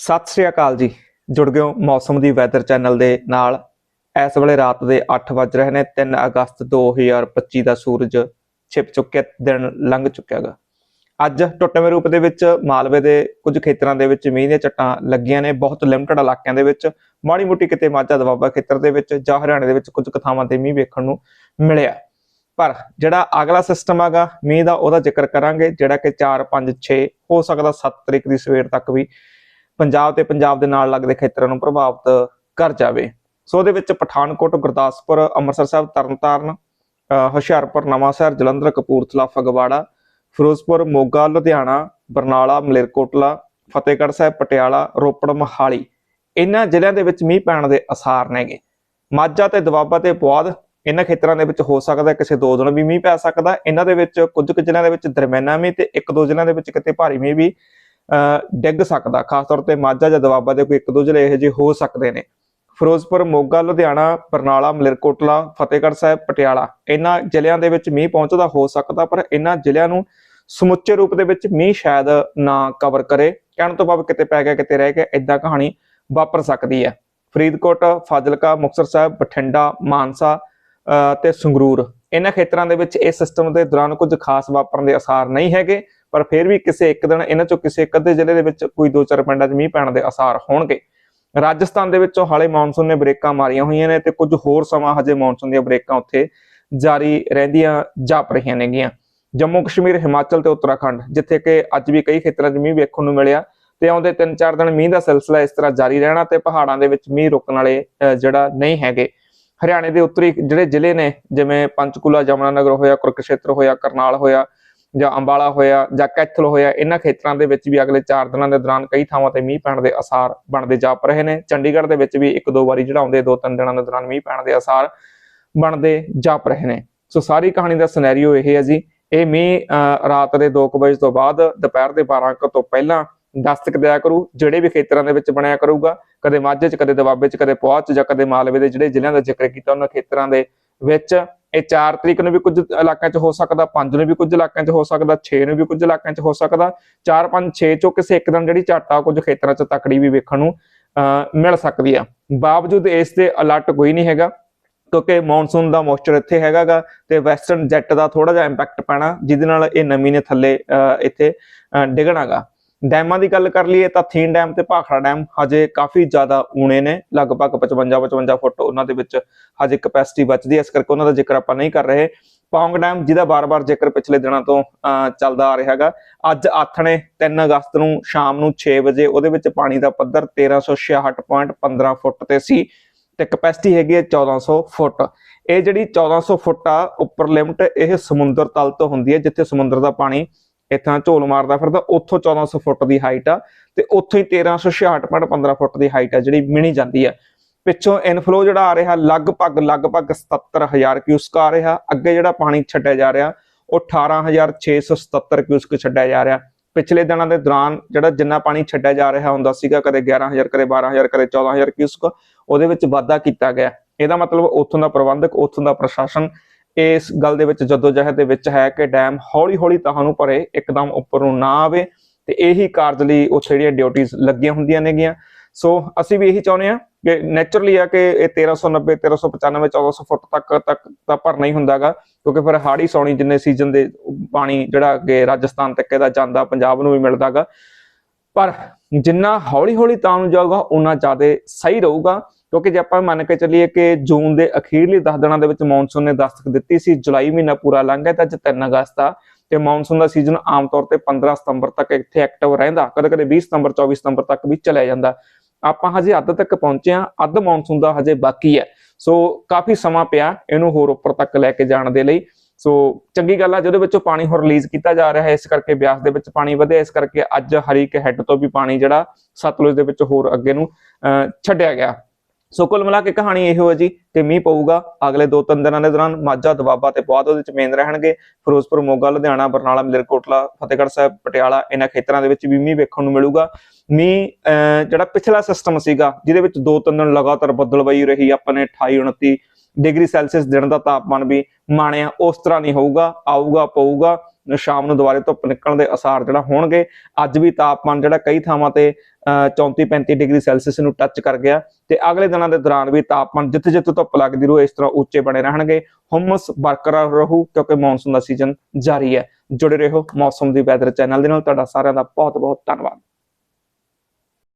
ਸਤਿ ਸ੍ਰੀ ਅਕਾਲ ਜੀ। ਜੁੜ ਗਏ ਹੋ ਮੌਸਮ ਦੀ ਵੈਦਰ ਚੈਨਲ ਦੇ ਨਾਲ। ਇਸ ਵੇਲੇ ਰਾਤ ਦੇ 8 ਵੱਜ ਰਹੇ ਨੇ 3 ਅਗਸਤ 2025 ਦਾ ਸੂਰਜ ਛਿਪ ਚੁੱਕਿਆ, ਦਿਨ ਲੰਘ ਚੁੱਕਿਆਗਾ। ਅੱਜ ਟੁੱਟਵੇਂ ਰੂਪ ਦੇ ਵਿੱਚ ਮਾਲਵੇ ਦੇ ਕੁਝ ਖੇਤਰਾਂ ਦੇ ਵਿੱਚ ਮੀਂਹ ਦੀਆਂ ਚੱਟਾਂ ਲੱਗੀਆਂ ਨੇ, ਬਹੁਤ ਲਿਮਟਡ ਇਲਾਕਿਆਂ ਦੇ ਵਿੱਚ। ਮਾੜੀ ਮੋਟੀ ਕਿਤੇ ਮਾਝਾ ਦਵਾਬਾ ਖੇਤਰ ਦੇ ਵਿੱਚ ਜਾਂ ਹਰਿਆਣੇ ਦੇ ਵਿੱਚ ਕੁਝ ਕਥਾਵਾਂ ਤੇ ਮੀਂਹ ਵੇਖਣ ਨੂੰ ਮਿਲਿਆ। ਪਰ ਜਿਹੜਾ ਅਗਲਾ ਸਿਸਟਮ ਹੈਗਾ ਮੀਂਹ ਦਾ ਉਹਦਾ ਜ਼ਿਕਰ ਕਰਾਂਗੇ, ਜਿਹੜਾ ਕਿ 4 5 6 ਹੋ ਸਕਦਾ 7 ਤਰੀਕ ਦੀ ਸਵੇਰ ਤੱਕ ਵੀ ਪੰਜਾਬ ਤੇ ਪੰਜਾਬ ਦੇ ਨਾਲ ਲੱਗਦੇ ਖੇਤਰਾਂ ਨੂੰ ਪ੍ਰਭਾਵਿਤ ਕਰ ਜਾਵੇ। ਸੋ ਉਹਦੇ ਵਿੱਚ ਪਠਾਨਕੋਟ, ਗੁਰਦਾਸਪੁਰ, ਅੰਮ੍ਰਿਤਸਰ ਸਾਹਿਬ, ਤਰਨਤਾਰਨ, ਅਹ ਹੁਸ਼ਿਆਰਪੁਰ, ਨਵਾਂਸ਼ਹਿਰ, ਜਲੰਧਰ, ਕਪੂਰਥਲਾ, ਫਗਵਾੜਾ, ਫਿਰੋਜ਼ਪੁਰ, ਮੋਗਾ, ਲੁਧਿਆਣਾ, ਬਰਨਾਲਾ, ਮਲੇਰਕੋਟਲਾ, ਫਤਿਹਗੜ੍ਹ ਸਾਹਿਬ, ਪਟਿਆਲਾ, ਰੋਪੜ, ਮੋਹਾਲੀ। ਇਹਨਾਂ ਜ਼ਿਲ੍ਹਿਆਂ ਦੇ ਵਿੱਚ ਮੀਂਹ ਪੈਣ ਦੇ ਅਸਾਰ ਨੇਗੇ। ਮਾਝਾ ਤੇ ਦੁਆਬਾ ਤੇ ਪੁਆਧ ਇਹਨਾਂ ਖੇਤਰਾਂ ਦੇ ਵਿੱਚ ਹੋ ਸਕਦਾ, ਕਿਸੇ ਦੋ ਦਿਨ ਵੀ ਮੀਂਹ ਪੈ ਸਕਦਾ। ਇਹਨਾਂ ਦੇ ਵਿੱਚ ਕੁਝ ਕੁ ਜ਼ਿਲ੍ਹਿਆਂ ਦੇ ਵਿੱਚ ਦਰਮਿਆਨਾ ਮੀਂਹ ਤੇ ਇੱਕ ਦੋ ਜ਼ਿਲ੍ਹਿਆਂ ਦੇ ਵਿੱਚ ਕਿਤੇ ਭਾਰੀ ਮੀਂਹ ਵੀ ਡਿੱਗ ਸਕਦਾ, ਖਾਸ ਤੌਰ ਤੇ ਮਾਝਾ ਜਾਂ ਦੁਆਬਾ ਦੇ ਕੋਈ ਇੱਕ ਦੋ ਜ਼ਿਲ੍ਹੇ ਇਹੋ ਜਿਹੇ ਹੋ ਸਕਦੇ ਨੇ। ਫਿਰੋਜ਼ਪੁਰ, ਮੋਗਾ, ਲੁਧਿਆਣਾ, ਬਰਨਾਲਾ, ਮਲੇਰਕੋਟਲਾ, ਫਤਿਹਗੜ੍ਹ ਸਾਹਿਬ, ਪਟਿਆਲਾ, ਇਹਨਾਂ ਜ਼ਿਲ੍ਹਿਆਂ ਦੇ ਵਿੱਚ ਮੀਂਹ ਪਹੁੰਚਦਾ ਹੋ ਸਕਦਾ, ਪਰ ਇਹਨਾਂ ਜ਼ਿਲ੍ਹਿਆਂ ਨੂੰ ਸਮੁੱਚੇ ਰੂਪ ਦੇ ਵਿੱਚ ਮੀਂਹ ਸ਼ਾਇਦ ਨਾ ਕਵਰ ਕਰੇ। ਕਹਿਣ ਤੋਂ ਭਾਵ ਕਿਤੇ ਪੈ ਗਿਆ, ਕਿਤੇ ਰਹਿ ਗਿਆ ਇਦਾਂ ਕਹਾਣੀ ਵਾਪਰ ਸਕਦੀ ਹੈ। ਫਰੀਦਕੋਟ, ਫਾਜ਼ਿਲਕਾ, ਮੁਕਤਸਰ ਸਾਹਿਬ, ਬਠਿੰਡਾ, ਮਾਨਸਾ, ਅਹ ਤੇ ਸੰਗਰੂਰ। ਇਹਨਾਂ ਖੇਤਰਾਂ ਦੇ ਵਿੱਚ ਇਸ ਸਿਸਟਮ ਦੇ ਦੌਰਾਨ ਕੁਝ ਖਾਸ ਵਾਪਰਨ ਦੇ ਅਸਾਰ ਨਹੀਂ ਹੈਗੇ, ਪਰ ਫਿਰ ਵੀ ਕਿਸੇ ਇੱਕ ਦਿਨ ਇਹਨਾਂ ਚੋਂ ਕਿਸੇ ਇੱਕ ਅੱਧੇ ਜ਼ਿਲ੍ਹੇ ਦੇ ਵਿੱਚ ਕੋਈ ਦੋ ਚਾਰ ਪਿੰਡਾਂ 'ਚ ਮੀਂਹ ਪੈਣ ਦੇ ਅਸਾਰ ਹੋਣਗੇ। ਰਾਜਸਥਾਨ ਦੇ ਵਿੱਚੋਂ ਹਾਲੇ ਮੌਨਸੂਨ ਨੇ ਬ੍ਰੇਕਾਂ ਮਾਰੀਆਂ ਹੋਈਆਂ ਨੇ ਤੇ ਕੁਝ ਹੋਰ ਸਮਾਂ ਹਜੇ ਮੌਨਸੂਨ ਦੀਆਂ ਬ੍ਰੇਕਾਂ ਉੱਥੇ ਜਾਰੀ ਰਹਿੰਦੀਆਂ ਜਾਪ ਰਹੀਆਂ ਨੇਗੀਆਂ। ਜੰਮੂ ਕਸ਼ਮੀਰ, ਹਿਮਾਚਲ ਤੇ ਉੱਤਰਾਖੰਡ, ਜਿੱਥੇ ਕਿ ਅੱਜ ਵੀ ਕਈ ਖੇਤਰਾਂ 'ਚ ਮੀਂਹ ਵੇਖਣ ਨੂੰ ਮਿਲਿਆ ਤੇ ਆਉਂਦੇ 3-4 ਦਿਨ ਮੀਂਹ ਦਾ ਸਿਲਸਿਲਾ ਇਸ ਤਰ੍ਹਾਂ ਜਾਰੀ ਰਹਿਣਾ ਤੇ ਪਹਾੜਾਂ ਦੇ ਵਿੱਚ ਮੀਂਹ ਰੁਕਣ ਵਾਲੇ ਜਿਹੜਾ ਨਹੀਂ ਹੈਗੇ। ਹਰਿਆਣੇ ਦੇ ਉੱਤਰੀ ਜਿਹੜੇ ਜ਼ਿਲ੍ਹੇ ਨੇ ਜਿਵੇਂ ਪੰਚਕੂਲਾ ਜਮਨਾਨਗਰ ਹੋਇਆ ਕੁਰਕਸ਼ੇਤਰ ਹੋਇਆ ਕਰਨਾਲ ਹੋਇਆ ਜਾਂ ਅੰਬਾਲਾ ਹੋਇਆ ਜਾਂ ਕੈਥਲ ਹੋਇਆ ਇਹਨਾਂ ਖੇਤਰਾਂ ਦੇ ਵਿੱਚ ਵੀ ਅਗਲੇ 4 ਦਿਨਾਂ ਦੇ ਦੌਰਾਨ ਕਈ ਥਾਵਾਂ ਤੇ ਮੀਂਹ ਪੈਣ ਦੇ ਅਸਾਰ ਬਣਦੇ ਜਾਪ ਰਹੇ ਨੇ। ਚੰਡੀਗੜ੍ਹ ਦੇ ਵਿੱਚ ਵੀ ਇੱਕ ਦੋ ਵਾਰੀ ਜਿਹੜਾ ਆਉਂਦੇ ਦੋ ਤਿੰਨ ਦਿਨਾਂ ਦੇ ਦੌਰਾਨ ਮੀਂਹ ਪੈਣ ਦੇ ਅਸਾਰ ਬਣਦੇ ਜਾਪ ਰਹੇ ਨੇ। ਸੋ ਸਾਰੀ ਕਹਾਣੀ ਦਾ ਸਿਨੈਰੀਓ ਇਹ ਹੈ ਜੀ। ਇਹ ਮੀਂਹ ਅਹ, ਰਾਤ ਦੇ 2 ਵਜੇ ਤੋਂ ਬਾਅਦ ਦੁਪਹਿਰ ਦੇ 12 ਕੁ ਤੋਂ ਪਹਿਲਾਂ ਦਸਤਕ ਦਿਆ ਕਰੂ ਜਿਹੜੇ ਵੀ ਖੇਤਰਾਂ ਦੇ ਵਿੱਚ ਬਣਿਆ ਕਰੂਗਾ ਕਦੇ ਮਾਝੇ 'ਚ ਕਦੇ ਦੁਆਬੇ 'ਚ ਕਦੇ ਪੁਆਧ 'ਚ ਜਾਂ ਕਦੇ ਮਾਲਵੇ ਦੇ ਜਿਹੜੇ ਜ਼ਿਲ੍ਹਿਆਂ ਦਾ ਜ਼ਿਕਰ ਕੀਤਾ ਉਹਨਾਂ ਖੇਤਰਾਂ ਦੇ ਵਿੱਚ ਇਹ 4 ਤਰੀਕ ਨੂੰ ਵੀ ਕੁਝ ਇਲਾਕਿਆਂ 'ਚ ਹੋ ਸਕਦਾ 5 ਨੂੰ ਵੀ ਕੁਝ ਇਲਾਕਿਆਂ 'ਚ ਹੋ ਸਕਦਾ 6 ਨੂੰ ਵੀ ਕੁਝ ਇਲਾਕਿਆਂ 'ਚ ਹੋ ਸਕਦਾ 4 5 6 ਚੋਂ ਕਿਸੇ ਇੱਕ ਦਿਨ ਜਿਹੜੀ ਝਾਟਾ ਕੁਝ ਖੇਤਰਾਂ 'ਚ ਤਕੜੀ ਵੀ ਵੇਖਣ ਨੂੰ ਅਹ, ਮਿਲ ਸਕਦੀ ਆ। ਬਾਵਜੂਦ ਇਸ ਤੇ ਅਲਰਟ ਕੋਈ ਨਹੀਂ ਹੈਗਾ ਕਿਉਂਕਿ ਮੌਨਸੂਨ ਦਾ ਮੋਇਸਚਰ ਇੱਥੇ ਹੈਗਾਗਾ ਤੇ ਵੈਸਟਰਨ ਜੈਟ ਦਾ ਥੋੜਾ ਜਿਹਾ ਇੰਪੈਕਟ ਪੈਣਾ ਜਿਹਦੇ ਨਾਲ ਇਹ ਨਮੀ ਨੇ ਥੱਲੇ ਅਹ, ਇੱਥੇ ਅਹ, ਡਿੱਗਣਾਗਾ। ਡੈਮਾਂ ਦੀ ਗੱਲ ਕਰ ਲਈਏ ਤਾਂ ਥੀਨ ਡੈਮ ਤੇ ਭਾਖੜਾ ਡੈਮ ਹਜੇ ਕਾਫੀ ਜ਼ਿਆਦਾ ਊਣੇ ਨੇ, ਲਗਭਗ 55 55 ਫੁੱਟ ਉਹਨਾਂ ਦੇ ਵਿੱਚ ਹਜੇ ਕਪੈਸਿਟੀ ਬਚਦੀ ਹੈ। ਇਸ ਕਰਕੇ ਉਹਨਾਂ ਦਾ ਜ਼ਿਕਰ ਆਪਾਂ ਨਹੀਂ ਕਰ ਰਹੇ। ਪੌਂਗ ਡੈਮ ਜਿਹਦਾ ਬਾਰ-ਬਾਰ ਜ਼ਿਕਰ ਪਿਛਲੇ ਦਿਨਾਂ ਤੋਂ ਚੱਲਦਾ ਆ ਰਿਹਾ ਹੈਗਾ। ਅੱਜ ਆਥਣੇ 3 ਅਗਸਤ ਨੂੰ ਸ਼ਾਮ ਨੂੰ 6 ਵਜੇ ਉਹਦੇ ਵਿੱਚ ਪਾਣੀ ਦਾ ਪੱਧਰ 1366.15 ਫੁੱਟ ਤੇ ਸੀ ਤੇ ਕਪੈਸਿਟੀ ਹੈਗੀ ਹੈ 1400 ਫੁੱਟ। ਇਹ ਜਿਹੜੀ 1400 ਫੁੱਟ ਆ, ਉੱਪਰ ਲਿਮਟ ਇਹ ਸਮੁੰਦਰ ਤਲ ਤੋਂ ਹੁੰਦੀ ਹੈ, ਜਿੱਥੇ ਸਮੁੰਦਰ ਦਾ ਪਾਣੀ ਇੱਥਾਂ ਝੋਲ ਮਾਰਦਾ ਫਿਰਦਾ, ਉੱਥੋਂ 1400 ਫੁੱਟ ਦੀ ਹਾਈਟ ਆ ਤੇ ਉੱਥੋਂ ਹੀ 1366.15 ਫੁੱਟ ਦੀ ਹਾਈਟ ਆ, ਜਿਹੜੀ ਮਿਣੀ ਜਾਂਦੀ ਆ। ਪਿੱਛੋਂ ਇਨਫਲੋ ਜਿਹੜਾ ਆ ਰਿਹਾ, ਲਗਭਗ ਲਗਭਗ 77000 ਕਿਊਸਕ ਆ ਰਿਹਾ। ਅੱਗੇ ਜਿਹੜਾ ਪਾਣੀ ਛੱਡਿਆ ਜਾ ਰਿਹਾ, ਉਹ 18677 ਕਿਊਸਕ ਛੱਡਿਆ ਜਾ ਰਿਹਾ। ਪਿਛਲੇ ਦਿਨਾਂ ਦੇ ਦੌਰਾਨ ਜਿਹੜਾ ਜਿੰਨਾ ਪਾਣੀ ਛੱਡਿਆ ਜਾ ਰਿਹਾ ਹੁੰਦਾ ਸੀਗਾ, ਕਦੇ 11000 ਕਦੇ 12000 ਕਦੇ 14000 ਕਿਊਸਕ ਉਹਦੇ ਵਿੱਚ ਵਾਧਾ ਕੀਤਾ ਗਿਆ। ਇਹਦਾ ਮਤਲਬ ਉੱਥੋਂ ਦਾ ਪ੍ਰਬੰਧਕ, ਉੱਥੋਂ ਦਾ ਪ੍ਰਸ਼ਾਸਨ ਇਸ ਗੱਲ ਦੇ ਵਿੱਚ ਜਦੋਜਹਿਦ ਦੇ ਵਿੱਚ ਹੈ ਕਿ ਡੈਮ ਹੌਲੀ-ਹੌਲੀ ਤੁਹਾਨੂੰ ਭਰੇ, ਇੱਕਦਮ ਉੱਪਰ ਨੂੰ ਨਾ ਆਵੇ ਤੇ ਇਹੀ ਕਾਰਜ ਲਈ ਉੱਥੇ ਜਿਹੜੀਆਂ ਡਿਊਟੀਆਂ ਲੱਗੀਆਂ ਹੁੰਦੀਆਂ ਨੇਗੀਆਂ। ਸੋ ਅਸੀਂ ਵੀ ਇਹੀ ਚਾਹੁੰਦੇ ਆ ਕਿ ਨੇਚਰਲੀ ਆ ਕਿ ਇਹ 1390 1395 1400 ਫੁੱਟ ਤੱਕ ਤੱਕ ਤਾਂ ਭਰਨਾ ਹੀ ਹੁੰਦਾਗਾ, ਕਿਉਂਕਿ ਫਿਰ ਹਾੜੀ ਸੌਣੀ ਜਿੰਨੇ ਸੀਜ਼ਨ ਦੇ ਪਾਣੀ ਜਿਹੜਾ ਅੱਗੇ ਰਾਜਸਥਾਨ ਤੱਕ ਇਹਦਾ ਜਾਂਦਾ, ਪੰਜਾਬ ਨੂੰ ਵੀ ਮਿਲਦਾਗਾ। ਪਰ ਜਿੰਨਾ ਹੌਲੀ-ਹੌਲੀ ਤਾਂ ਨੂੰ ਜਾਊਗਾ ਉਨਾ ਜ਼ਿਆਦਾ ਸਹੀ ਰਹੂਗਾ। ਕਿਉਂਕਿ ਜੇ ਆਪਾਂ ਮੰਨ ਕੇ ਚੱਲੀਏ ਕਿ ਜੂਨ ਦੇ ਅਖੀਰਲੇ 10 ਦਿਨਾਂ ਦੇ ਵਿੱਚ ਮੌਨਸੂਨ ਨੇ ਦਸਤਕ ਦਿੱਤੀ ਸੀ ਜੁਲਾਈ ਮਹੀਨਾ ਪੂਰਾ ਲੰਘ ਗਿਆ ਤਾਂ ਅੱਜ 3 ਅਗਸਤ ਆ ਤੇ ਮੌਨਸੂਨ ਦਾ ਸੀਜ਼ਨ ਆਮ ਤੌਰ ਤੇ 15 ਸਤੰਬਰ ਤੱਕ ਇੱਥੇ ਐਕਟਿਵ ਰਹਿੰਦਾ ਕਦੇ-ਕਦੇ 20 ਸਤੰਬਰ 24 ਸਤੰਬਰ ਤੱਕ ਵੀ ਚਲਿਆ ਜਾਂਦਾ। ਆਪਾਂ ਹਜੇ ਅੱਧ ਤੱਕ ਪਹੁੰਚੇ ਆ ਅੱਧ ਮੌਨਸੂਨ ਦਾ ਹਜੇ ਬਾਕੀ ਹੈ। ਸੋ ਕਾਫੀ ਸਮਾਂ ਪਿਆ ਇਹਨੂੰ ਹੋਰ ਉੱਪਰ ਤੱਕ ਲੈ ਕੇ ਜਾਣ ਦੇ ਲਈ। ਸੋ ਚੰਗੀ ਗੱਲ ਆ ਜਿਹਦੇ ਵਿੱਚੋਂ ਪਾਣੀ ਹੋਰ ਰਿਲੀਜ਼ ਕੀਤਾ ਜਾ ਰਿਹਾ ਹੈ ਇਸ ਕਰਕੇ ਬਿਆਸ ਦੇ ਵਿੱਚ ਪਾਣੀ ਵਧਿਆ ਇਸ ਕਰਕੇ ਅੱਜ ਹਰੀਕ ਹੈੱਡ ਤੋਂ ਵੀ ਪਾਣੀ ਜਿਹੜਾ ਸਤਲੁਜ ਦੇ ਵਿੱਚ ਹੋਰ ਅੱਗੇ ਨੂੰ ਅਹ, ਛੱਡਿਆ ਗਿਆ। ਸੋ ਕੁੱਲ ਮਿਲਾ ਕੇ ਕਹਾਣੀ ਇਹੋ ਹੈ ਜੀ ਕਿ ਮੀਂਹ ਪਊਗਾ ਅਗਲੇ ਦੋ ਤਿੰਨ ਦਿਨਾਂ ਦੇ ਦੌਰਾਨ ਮਾਝਾ ਦਵਾਬਾ ਤੇ ਪੁਆਧ ਉਹਦੇ ਚ ਮੇਨ ਰਹਿਣਗੇ। ਫਿਰੋਜ਼ਪੁਰ ਮੋਗਾ ਲੁਧਿਆਣਾ ਬਰਨਾਲਾ ਮਲੇਰਕੋਟਲਾ ਫਤਿਹਗੜ੍ਹ ਸਾਹਿਬ ਪਟਿਆਲਾ ਇਹਨਾਂ ਖੇਤਰਾਂ ਦੇ ਵਿੱਚ ਵੀ ਮੀਂਹ ਵੇਖਣ ਨੂੰ ਮਿਲੂਗਾ। ਮੀਂਹ ਅਹ, ਜਿਹੜਾ ਪਿਛਲਾ ਸਿਸਟਮ ਸੀਗਾ ਜਿਹਦੇ ਵਿੱਚ ਦੋ ਤਿੰਨ ਦਿਨ ਲਗਾਤਾਰ ਬੱਦਲਵਾਈ ਰਹੀ ਆਪਾਂ ਨੇ 28 29 ਡਿਗਰੀ ਸੈਲਸੀਅਸ ਦਿਨ ਦਾ ਤਾਪਮਾਨ ਵੀ ਮਾਣਿਆ ਉਸ ਤਰ੍ਹਾਂ ਨਹੀਂ ਹੋਊਗਾ ਆਊਗਾ ਪਊਗਾ। ਸ਼ਾਮ ਨੂੰ ਦੁਬਾਰੇ ਧੁੱਪ ਨਿਕਲਣ ਦੇ ਅਸਾਰ ਜਿਹੜਾ ਹੋਣਗੇ, ਅੱਜ ਵੀ ਤਾਪਮਾਨ ਜਿਹੜਾ ਕਈ ਥਾਵਾਂ ਤੇ 34 35 ਡਿਗਰੀ ਸੈਲਸੀਅਸ ਨੂੰ ਟੱਚ ਕਰ ਗਿਆ ਤੇ ਅਗਲੇ ਦਿਨਾਂ ਦੇ ਦੌਰਾਨ ਵੀ ਤਾਪਮਾਨ ਜਿੱਥੇ ਜਿੱਥੇ ਧੁੱਪ ਲੱਗਦੀ ਰਹੂ ਇਸ ਤਰ੍ਹਾਂ ਉੱਚੇ ਬਣੇ ਰਹਿਣਗੇ। ਹਮਸ ਬਰਕਰਾਰ ਰਹੂ ਕਿਉਂਕਿ ਮੌਨਸੂਨ ਦਾ ਸੀਜ਼ਨ ਜਾਰੀ ਹੈ। ਜੁੜੇ ਰਹੋ ਮੌਸਮ ਦੀ ਵੈਦਰ ਚੈਨਲ ਦੇ ਨਾਲ। ਤੁਹਾਡਾ ਸਾਰਿਆਂ ਦਾ ਬਹੁਤ ਬਹੁਤ ਧੰਨਵਾਦ।